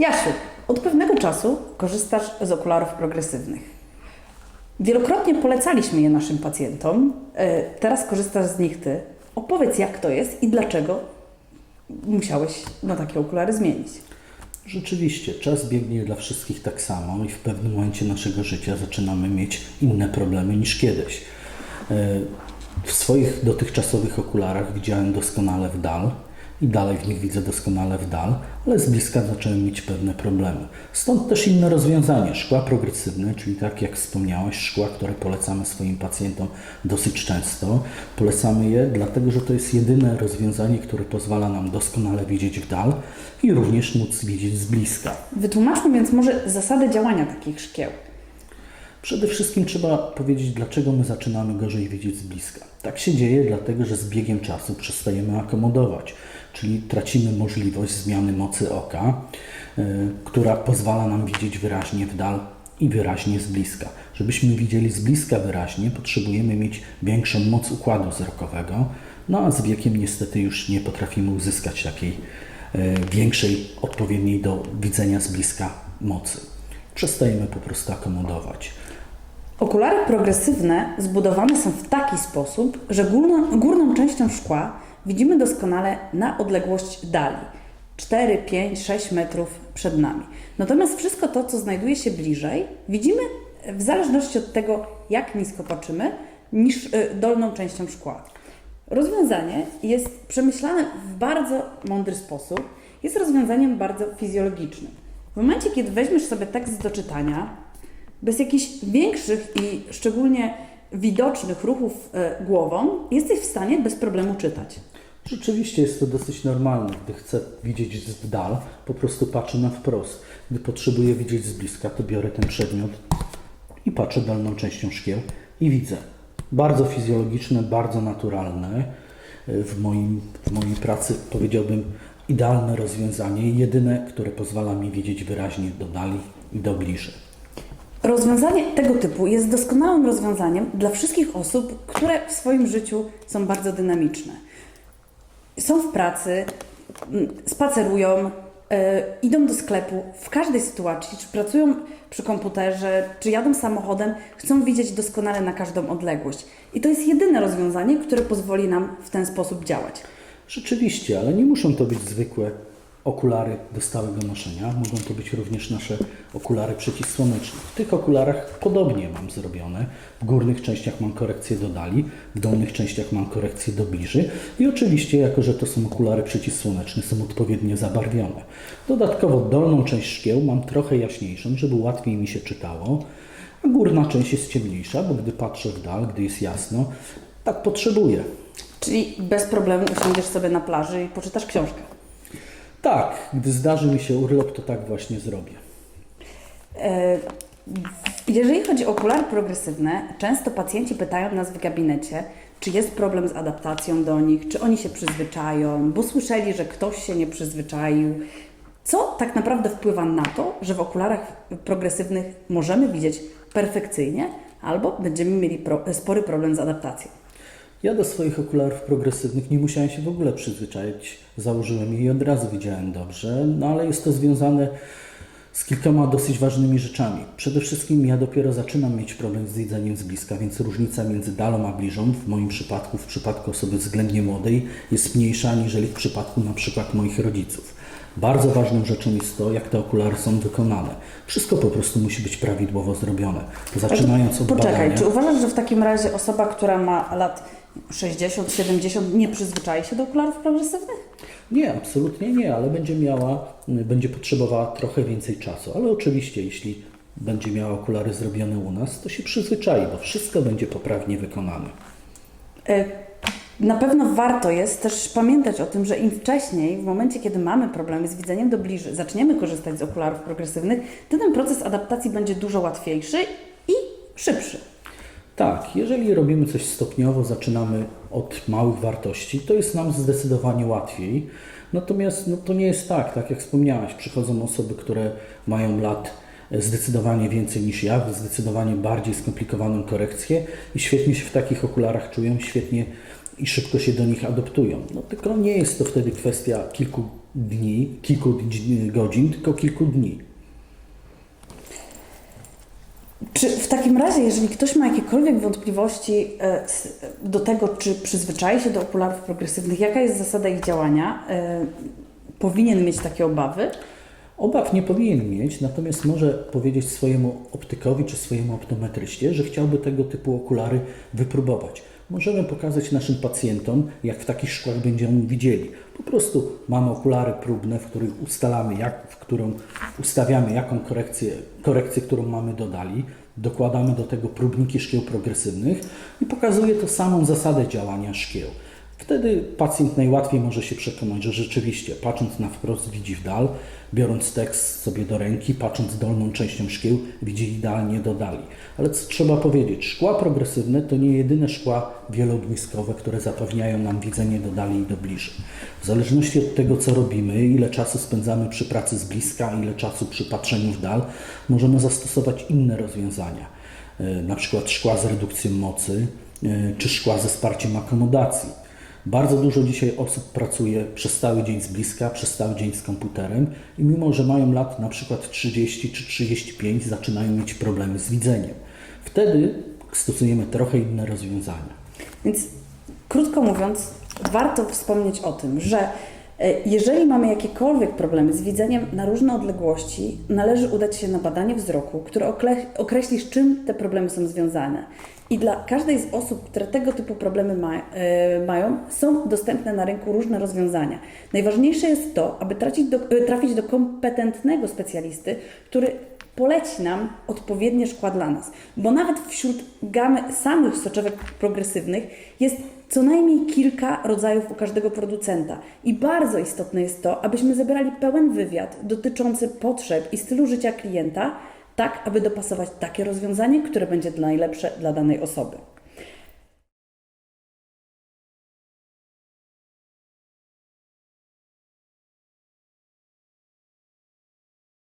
Jasiu, od pewnego czasu korzystasz z okularów progresywnych. Wielokrotnie polecaliśmy je naszym pacjentom. E, Teraz korzystasz z nich ty. Opowiedz, jak to jest i dlaczego musiałeś na takie okulary zmienić. Rzeczywiście, czas biegnie dla wszystkich tak samo i w pewnym momencie naszego życia zaczynamy mieć inne problemy niż kiedyś. E, W swoich dotychczasowych okularach widziałem doskonale w dal i dalej w nich widzę doskonale w dal, ale z bliska zacząłem mieć pewne problemy. Stąd też inne rozwiązanie, szkła progresywne, czyli tak jak wspomniałaś, szkła, które polecamy swoim pacjentom dosyć często. Polecamy je dlatego, że to jest jedyne rozwiązanie, które pozwala nam doskonale widzieć w dal i również móc widzieć z bliska. Wytłumaczmy więc może zasady działania takich szkieł. Przede wszystkim trzeba powiedzieć, dlaczego my zaczynamy gorzej widzieć z bliska. Tak się dzieje, dlatego że z biegiem czasu przestajemy akomodować, czyli tracimy możliwość zmiany mocy oka, y, która pozwala nam widzieć wyraźnie w dal i wyraźnie z bliska. Żebyśmy widzieli z bliska wyraźnie, potrzebujemy mieć większą moc układu wzrokowego, no a z wiekiem niestety już nie potrafimy uzyskać takiej y, większej, odpowiedniej do widzenia z bliska mocy. Przestajemy po prostu akomodować. Okulary progresywne zbudowane są w taki sposób, że górną, górną częścią szkła widzimy doskonale na odległość dali 4, 5, 6 metrów przed nami. Natomiast wszystko to, co znajduje się bliżej, widzimy w zależności od tego, jak nisko patrzymy, niż y, dolną częścią szkła. Rozwiązanie jest przemyślane w bardzo mądry sposób. Jest rozwiązaniem bardzo fizjologicznym. W momencie, kiedy weźmiesz sobie tekst do czytania, bez jakichś większych i szczególnie widocznych ruchów e, głową, jesteś w stanie bez problemu czytać. Rzeczywiście jest to dosyć normalne. Gdy chcę widzieć z dal, po prostu patrzę na wprost. Gdy potrzebuję widzieć z bliska, to biorę ten przedmiot i patrzę dolną częścią szkieł i widzę. Bardzo fizjologiczne, bardzo naturalne. W, moim, w mojej pracy powiedziałbym idealne rozwiązanie, jedyne, które pozwala mi widzieć wyraźnie do dali i do bliżej. Rozwiązanie tego typu jest doskonałym rozwiązaniem dla wszystkich osób, które w swoim życiu są bardzo dynamiczne. Są w pracy, mm, spacerują, e, idą do sklepu, w każdej sytuacji, czy pracują przy komputerze, czy jadą samochodem, chcą widzieć doskonale na każdą odległość. I to jest jedyne rozwiązanie, które pozwoli nam w ten sposób działać. Rzeczywiście, ale nie muszą to być zwykłe okulary do stałego noszenia. Mogą to być również nasze okulary przeciwsłoneczne. W tych okularach podobnie mam zrobione. W górnych częściach mam korekcję do dali, w dolnych częściach mam korekcję do bliży i oczywiście, jako że to są okulary przeciwsłoneczne, są odpowiednio zabarwione. Dodatkowo dolną część szkieł mam trochę jaśniejszą, żeby łatwiej mi się czytało, a górna część jest ciemniejsza, bo gdy patrzę w dal, gdy jest jasno, tak potrzebuję. Czyli bez problemu usiądziesz sobie na plaży i poczytasz książkę. Tak, gdy zdarzy mi się urlop, to tak właśnie zrobię. E, Jeżeli chodzi o okulary progresywne, często pacjenci pytają nas w gabinecie, czy jest problem z adaptacją do nich, czy oni się przyzwyczają, bo słyszeli, że ktoś się nie przyzwyczaił. Co tak naprawdę wpływa na to, że w okularach progresywnych możemy widzieć perfekcyjnie, albo będziemy mieli spory problem z adaptacją? Ja do swoich okularów progresywnych nie musiałem się w ogóle przyzwyczaić. Założyłem je i od razu widziałem dobrze, no ale jest to związane z kilkoma dosyć ważnymi rzeczami. Przede wszystkim ja dopiero zaczynam mieć problem z widzeniem z bliska, więc różnica między dalą a bliżą, w moim przypadku, w przypadku osoby względnie młodej, jest mniejsza aniżeli w przypadku na przykład moich rodziców. Bardzo ważną rzeczą jest to, jak te okulary są wykonane. Wszystko po prostu musi być prawidłowo zrobione. Zaczynając od Poczekaj, badania... czy uważasz, że w takim razie osoba, która ma lat 60, 70 nie przyzwyczai się do okularów progresywnych? Nie, absolutnie nie, ale będzie miała, będzie potrzebowała trochę więcej czasu. Ale oczywiście, jeśli będzie miała okulary zrobione u nas, to się przyzwyczai, bo wszystko będzie poprawnie wykonane. E, Na pewno warto jest też pamiętać o tym, że im wcześniej, w momencie kiedy mamy problemy z widzeniem do bliżej, zaczniemy korzystać z okularów progresywnych, to ten proces adaptacji będzie dużo łatwiejszy i szybszy. Tak, jeżeli robimy coś stopniowo, zaczynamy od małych wartości, to jest nam zdecydowanie łatwiej. Natomiast no, to nie jest tak, tak jak wspomniałaś, przychodzą osoby, które mają lat zdecydowanie więcej niż ja, zdecydowanie bardziej skomplikowaną korekcję i świetnie się w takich okularach czują, świetnie i szybko się do nich adoptują. No tylko nie jest to wtedy kwestia kilku dni, kilku godzin, tylko kilku dni. Czy w takim razie, jeżeli ktoś ma jakiekolwiek wątpliwości e, do tego, czy przyzwyczai się do okularów progresywnych, jaka jest zasada ich działania, e, powinien mieć takie obawy? Obaw nie powinien mieć, natomiast może powiedzieć swojemu optykowi czy swojemu optometryście, że chciałby tego typu okulary wypróbować. Możemy pokazać naszym pacjentom, jak w takich szkłach będziemy widzieli. Po prostu mamy okulary próbne, w których ustalamy, jak, w którą ustawiamy, jaką korekcję, korekcję, którą mamy dodali. Dokładamy do tego próbniki szkieł progresywnych i pokazuje to samą zasadę działania szkieł. Wtedy pacjent najłatwiej może się przekonać, że rzeczywiście, patrząc na wprost, widzi w dal, biorąc tekst sobie do ręki, patrząc dolną częścią szkieł, widzi idealnie do dali. Ale co trzeba powiedzieć, szkła progresywne to nie jedyne szkła wieloogniskowe, które zapewniają nam widzenie do dali i do bliżej. W zależności od tego, co robimy, ile czasu spędzamy przy pracy z bliska, ile czasu przy patrzeniu w dal, możemy zastosować inne rozwiązania. E, Na przykład szkła z redukcją mocy, e, czy szkła ze wsparciem akomodacji. Bardzo dużo dzisiaj osób pracuje przez cały dzień z bliska, przez cały dzień z komputerem i mimo, że mają lat na przykład 30 czy 35, zaczynają mieć problemy z widzeniem. Wtedy stosujemy trochę inne rozwiązania. Więc krótko mówiąc, warto wspomnieć o tym, że jeżeli mamy jakiekolwiek problemy z widzeniem na różne odległości, należy udać się na badanie wzroku, które określi, z czym te problemy są związane. I dla każdej z osób, które tego typu problemy ma, e, mają, są dostępne na rynku różne rozwiązania. Najważniejsze jest to, aby do, e, trafić do kompetentnego specjalisty, który poleci nam odpowiednie szkła dla nas. Bo nawet wśród gamy samych soczewek progresywnych jest co najmniej kilka rodzajów u każdego producenta. I bardzo istotne jest to, abyśmy zebrali pełen wywiad dotyczący potrzeb i stylu życia klienta, tak aby dopasować takie rozwiązanie, które będzie najlepsze dla danej osoby.